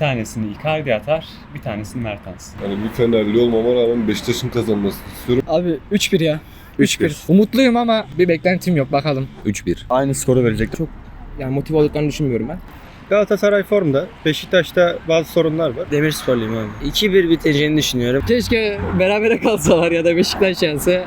tanesini Icardi atar, bir tanesini Mertens. Yani bir Fenerli olmama rağmen Beşiktaş'ın kazanmasını istiyorum. Abi 3-1 ya. 3-1. Umutluyum ama bir beklentim yok bakalım. 3-1. Aynı skoru verecek. Yani motive olduklarını düşünmüyorum ben. Galatasaray formda. Beşiktaş'ta bazı sorunlar var. Demirsporluyum abi. 2-1 biteceğini düşünüyorum. Keşke berabere kalsalar ya da Beşiktaş yense.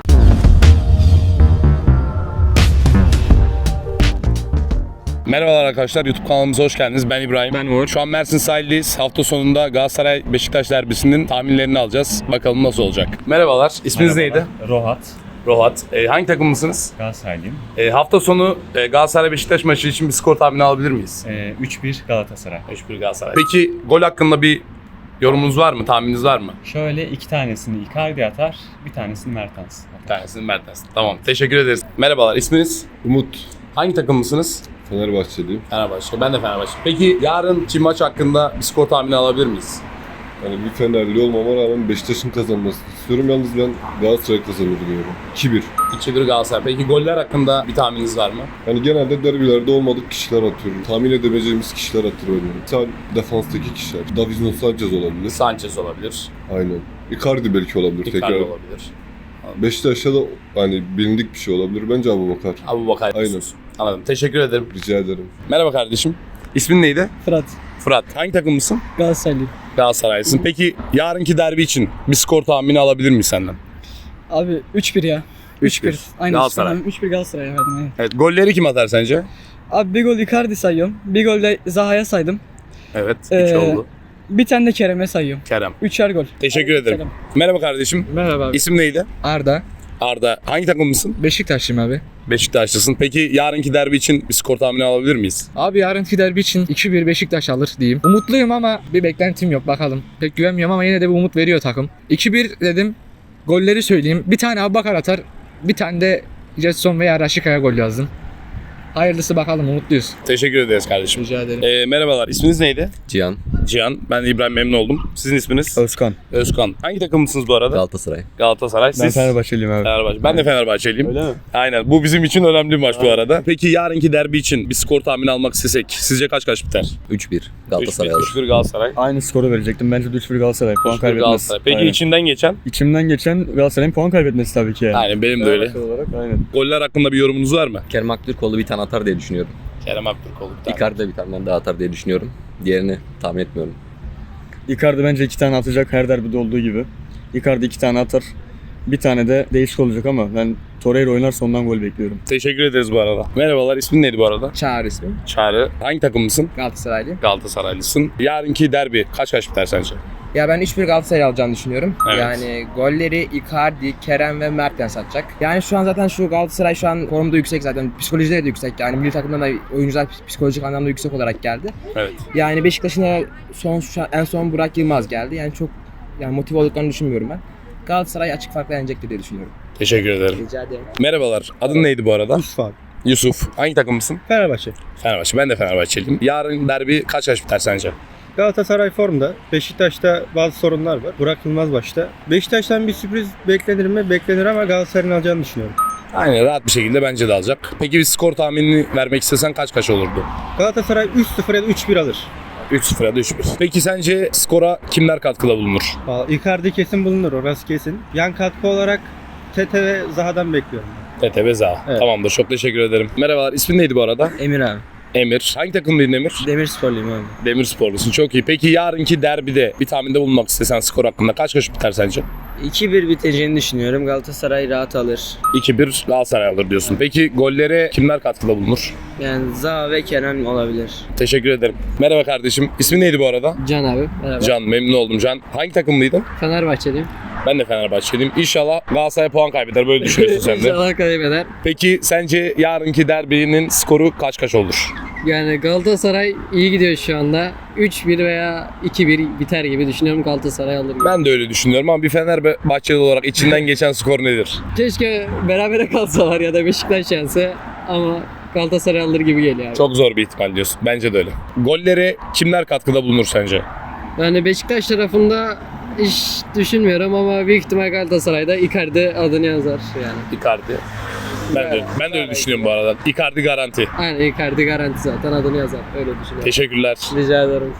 Merhabalar arkadaşlar YouTube kanalımıza hoş geldiniz. Ben İbrahim. Ben Uğur. Şu an Mersin sahildeyiz. Hafta sonunda Galatasaray Beşiktaş derbisinin tahminlerini alacağız. Bakalım nasıl olacak. Merhabalar. İsminiz neydi? Merhabalar, Rohat, Rohat. Ee, hangi takımlısınız? Galatasaraylıyım. Ee, hafta sonu e, Galatasaray Beşiktaş maçı için bir skor tahmini alabilir miyiz? Ee, 3-1 Galatasaray. 3-1 Galatasaray. Peki gol hakkında bir yorumunuz var mı? Tahmininiz var mı? Şöyle iki tanesini Icardi atar, bir tanesini Mertens. Bir tanesini Mertens. Tamam. Teşekkür ederiz. Merhabalar. İsminiz? Umut Hangi takımlısınız? Fenerbahçeliyim. Fenerbahçe. Ben de Fenerbahçe. Peki yarınki maç hakkında bir skor tahmini alabilir miyiz? Yani bir Fenerli olmama rağmen Beşiktaş'ın kazanmasını istiyorum. Yalnız ben Galatasaray kazanır diyorum. 2-1. 2-1 Galatasaray. Peki goller hakkında bir tahmininiz var mı? Yani genelde derbilerde olmadık kişiler atıyorum. Tahmin edemeyeceğimiz kişiler atıyor benim. Mesela defanstaki kişiler. Davison Sanchez olabilir. Sanchez olabilir. Aynen. Icardi belki olabilir Icardi tekrar. olabilir. Beşiktaş'ta da hani bilindik bir şey olabilir. Bence Abu Bakar. Abu Bakar Aynen. Anladım. Teşekkür ederim. Rica ederim. Merhaba kardeşim. İsmin neydi? Fırat. Fırat. Hangi takımlısın? Galatasaraylıyım. Galatasaraylısın. Peki yarınki derbi için bir skor tahmini alabilir miyiz senden? Abi 3-1 ya. 3-1. Aynen. Galatasaray. 3-1 Galatasaray'a verdim aynen. Evet. Golleri kim atar sence? Abi bir gol Icardi sayıyorum. Bir gol de Zaha'ya saydım. Evet. Ee, 3 oldu. Bir tane de Kerem'e sayıyorum. Kerem. Üçer gol. Teşekkür ederim. Selam. Merhaba kardeşim. Merhaba abi. İsim neydi? Arda. Arda. Hangi takımlısın? Beşiktaşlıyım abi. Beşiktaşlısın. Peki yarınki derbi için bir skor tahmini alabilir miyiz? Abi yarınki derbi için 2-1 Beşiktaş alır diyeyim. Umutluyum ama bir beklentim yok bakalım. Pek güvenmiyorum ama yine de bir umut veriyor takım. 2-1 dedim. Golleri söyleyeyim. Bir tane Abubakar atar. Bir tane de Jetson veya Raşika'ya gol yazdım. Hayırlısı bakalım umutluyuz. Teşekkür ederiz kardeşim. Rica ederim. Ee, merhabalar. İsminiz neydi? Cihan, Cihan. Ben İbrahim memnun oldum. Sizin isminiz? Özkan. Özkan. Hangi takımlısınız bu arada? Galatasaray. Galatasaray. Siz? Ben Fenerbahçeliyim abi. Fenerbahçe. Ben de Fenerbahçeliyim. Öyle mi? Aynen. Bu bizim için önemli bir maç bu arada. Peki yarınki derbi için bir skor tahmini almak istesek sizce kaç kaç biter? 3-1 Galatasaray alır. 3-1 Galatasaray. Aynı skoru verecektim. Bence de 3-1 Galatasaray. Puan 3-1 kaybetmez. Galatasaray. Peki Aynen. içinden geçen? İçimden geçen Galatasaray'ın puan kaybetmesi tabii ki yani. Aynen benim de öyle. Fenerbahçe olarak aynen. Goller hakkında bir yorumunuz var mı? Kerem Aktürkoğlu bir tane atar diye düşünüyorum. Kerem Aktürkoğlu. bir tane. Icardi de bir tane daha atar diye düşünüyorum. Diğerini tahmin etmiyorum. Icardi bence iki tane atacak her derbide olduğu gibi. Icardi iki tane atar. Bir tane de değişik olacak ama ben Torreira oynarsa ondan gol bekliyorum. Teşekkür ederiz bu arada. Merhabalar. ismin neydi bu arada? Çağrı ismim. Çağrı. Hangi takımlısın? Galatasaraylıyım. Galatasaraylısın. Yarınki derbi kaç kaç biter sence? Ya ben 3-1 Galatasaray alacağını düşünüyorum. Evet. Yani golleri Icardi, Kerem ve Mertens atacak. Yani şu an zaten şu Galatasaray şu an formda yüksek zaten. Psikolojileri de yüksek. Yani milli takımdan da oyuncular psikolojik anlamda yüksek olarak geldi. Evet. Yani Beşiktaş'ın da son şu an, en son Burak Yılmaz geldi. Yani çok yani motive olduklarını düşünmüyorum ben. Galatasaray açık farkla yenecektir diye düşünüyorum. Teşekkür ederim. Rica ederim. Merhabalar. Adın neydi bu arada? Yusuf abi. Yusuf. Hangi takımlısın? Fenerbahçe. Fenerbahçe. Ben de Fenerbahçeliyim. Yarın derbi kaç kaç biter sence? Galatasaray formda. Beşiktaş'ta bazı sorunlar var. Burak Yılmaz başta. Beşiktaş'tan bir sürpriz beklenir mi? Beklenir ama Galatasaray'ın alacağını düşünüyorum. Aynen rahat bir şekilde bence de alacak. Peki bir skor tahminini vermek istesen kaç kaç olurdu? Galatasaray 3-0 ya da 3-1 alır. 3-0 ya da 3-1. Peki sence skora kimler katkıda bulunur? Vallahi Icardi kesin bulunur orası kesin. Yan katkı olarak Tete ve Zaha'dan bekliyorum. Tete ve Zaha. Evet. Tamamdır. Çok teşekkür ederim. Merhabalar. İsmin neydi bu arada? Emir abi. Emir. Hangi takımlıydın Emir? Demirsporluyum abi. Demirsporlusun. Çok iyi. Peki yarınki derbide bir tahminde bulunmak istesen skor hakkında kaç kaç biter sence? 2-1 biteceğini düşünüyorum. Galatasaray rahat alır. 2-1 Galatasaray alır diyorsun. Peki gollere kimler katkıda bulunur? Yani Zaha ve Kerem olabilir. Teşekkür ederim. Merhaba kardeşim. İsmin neydi bu arada? Can abi. Merhaba. Can. Memnun oldum Can. Hangi takımlıydın? Fenerbahçeliyim. Ben de Fenerbahçeliyim. İnşallah Galatasaray puan kaybeder. Böyle düşünüyorsun sen de. İnşallah kaybeder. Peki sence yarınki derbinin skoru kaç kaç olur? Yani Galatasaray iyi gidiyor şu anda. 3-1 veya 2-1 biter gibi düşünüyorum Galatasaray alır. gibi. Ben de öyle düşünüyorum ama bir Fenerbahçeli olarak içinden geçen skor nedir? Keşke berabere kalsalar ya da Beşiktaş yense ama Galatasaray alır gibi geliyor abi. Çok zor bir ihtimal diyorsun. Bence de öyle. Gollere kimler katkıda bulunur sence? Yani Beşiktaş tarafında iş düşünmüyorum ama büyük ihtimal Galatasaray'da Icardi adını yazar yani. Icardi. Ben de, ben de öyle düşünüyorum bu arada. Icardi garanti. Aynen Icardi garanti zaten adını yazar. Öyle düşünüyorum. Teşekkürler. Rica ederim.